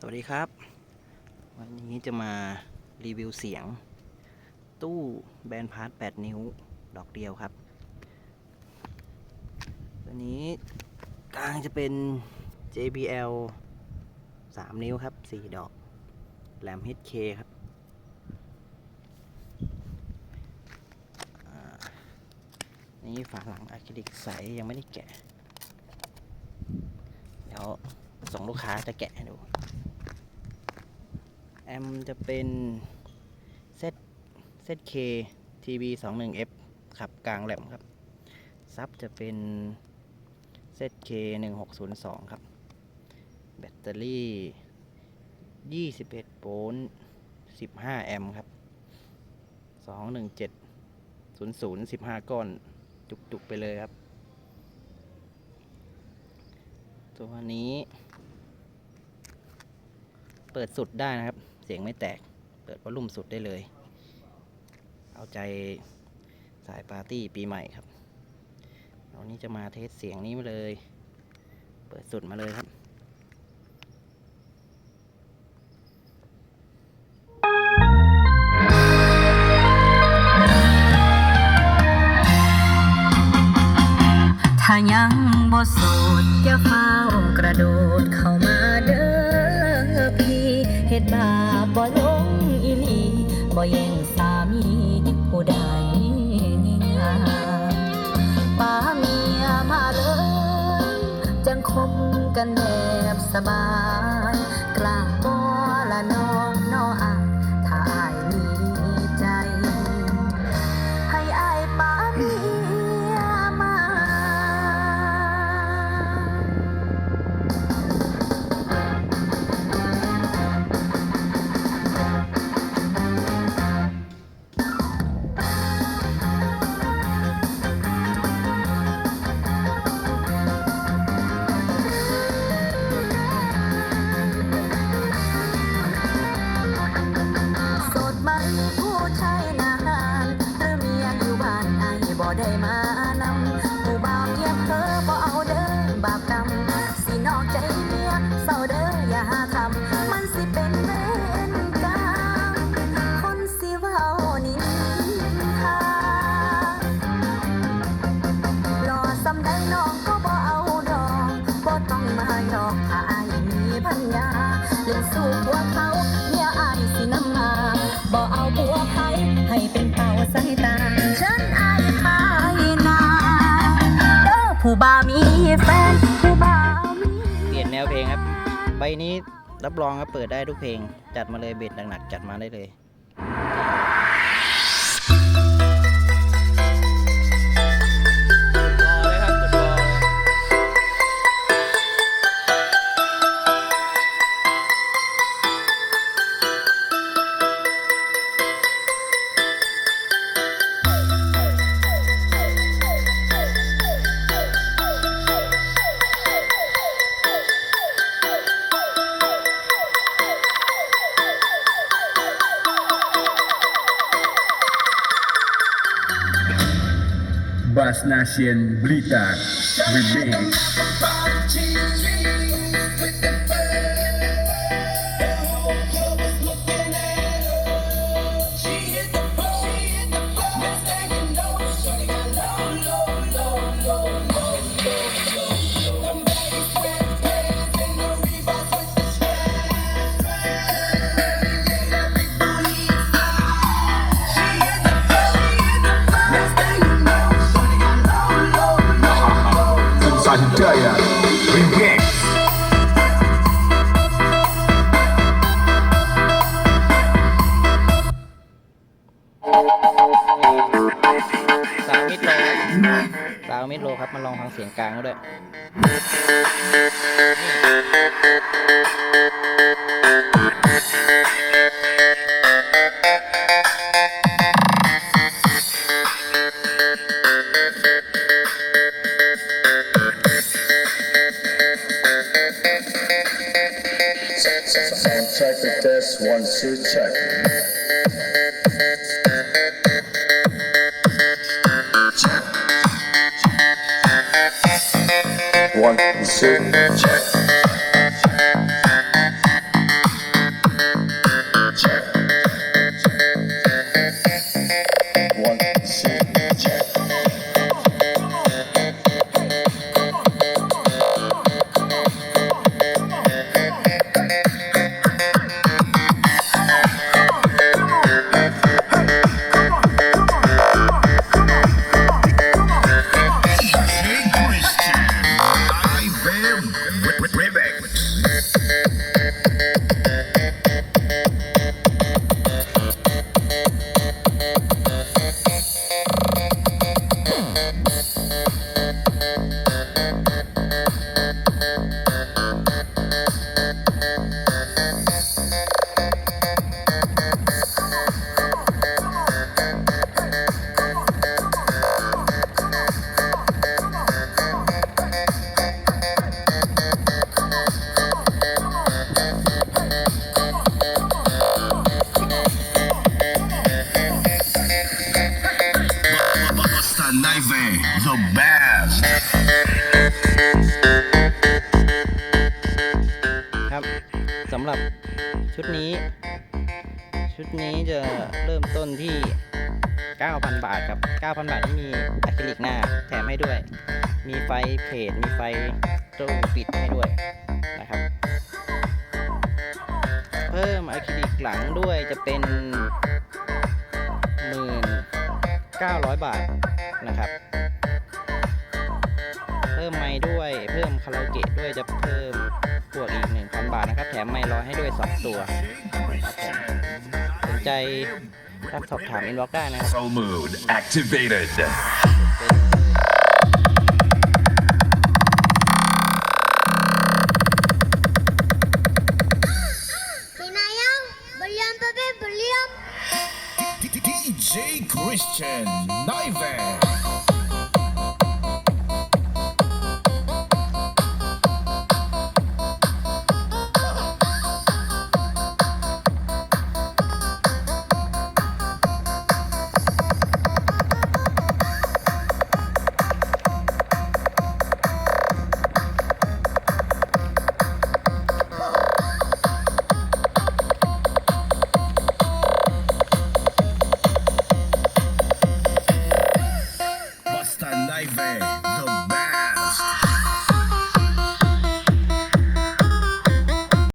สวัสดีครับ วันนี้จะมารีวิวเสียง ตู้แบนพาร์ท8นิ้ว ดอกเดียวครับ ตัวนี้กลางจะเป็น JBL 3 นิ้วครับ 4 ดอก แหลม HK ครับ นี่ฝาหลังอะคริลิกใส ยังไม่ได้แกะ เดี๋ยวส่งลูกค้าจะแกะให้ดู แอมจะเป็นเซตเซตเคทีบีสองหนึ่งเอฟขับกลางแหลมครับ ซับจะเป็นเซตเคหนึ่งหกศูนย์สองครับ แบตเตอรี่ยี่สิบเอ็ดโวลต์สิบห้าแอมครับสองหนึ่งเจ็ดศูนย์ศูนย์สิบห้าก้อน จุก ๆ ไปเลยครับ ตัวนี้ เปิดสุดได้นะครับ เสียงไม่แตก เปิดวอลลุ่มสุดได้เลย เอาใจสายปาร์ตี้ปีใหม่ครับวันนี้จะมาเทสเสียงนี้มาเลย เปิดสุดมาเลยครับถ้ายังบ่โสดอย่าเฝ้ากระโดดเข้า บ่แย่งสามีผู้ใดงายป้าเมียมาเลย จังคบกันแบบสบาย สำใดน้องก็บ่เอาดอกบ่ต้องมาหยอกถ้าอายมีพัญญาเล่นสู้พวกเขาเมียอายสินำมาบ่เอาผัวใครให้เป็นเป่าสายตาฉันอายขายนาเด้อผู้บ่ามีแฟนผู้บ่ามีเปลี่ยนแนวเพลงครับ ใบนี้รับรองครับเปิดได้ทุกเพลง จัดมาเลยเบสหนักๆจัดมาได้เลย Bas Nasian Blitar Remain าวเมโลครับมาลองฟังเสียงกลางก็ด้วย Sound check the test one two check One ชุดนี้จะเริ่มต้นที่ 9,000 บาทครับ 9,000 บาทที่มีอะคริลิกหน้าแถมให้ด้วย มีไฟเพจมีไฟตู้ปิดให้ด้วยนะครับ เพิ่มอะคริลิกหลังด้วยจะเป็น1,900บาทนะครับเพิ่มไม้ด้วย เพิ่มคาราโอเกะด้วยจะเพิ่มบวกอีก 1,000 บาทนะครับ แถมไม้ร้อยให้ด้วย 2 ตัวครับผม ใจรับสอบถามอินบ็อกได้นะครับ Soul Mood activated. มีนายังบริยมปะเป้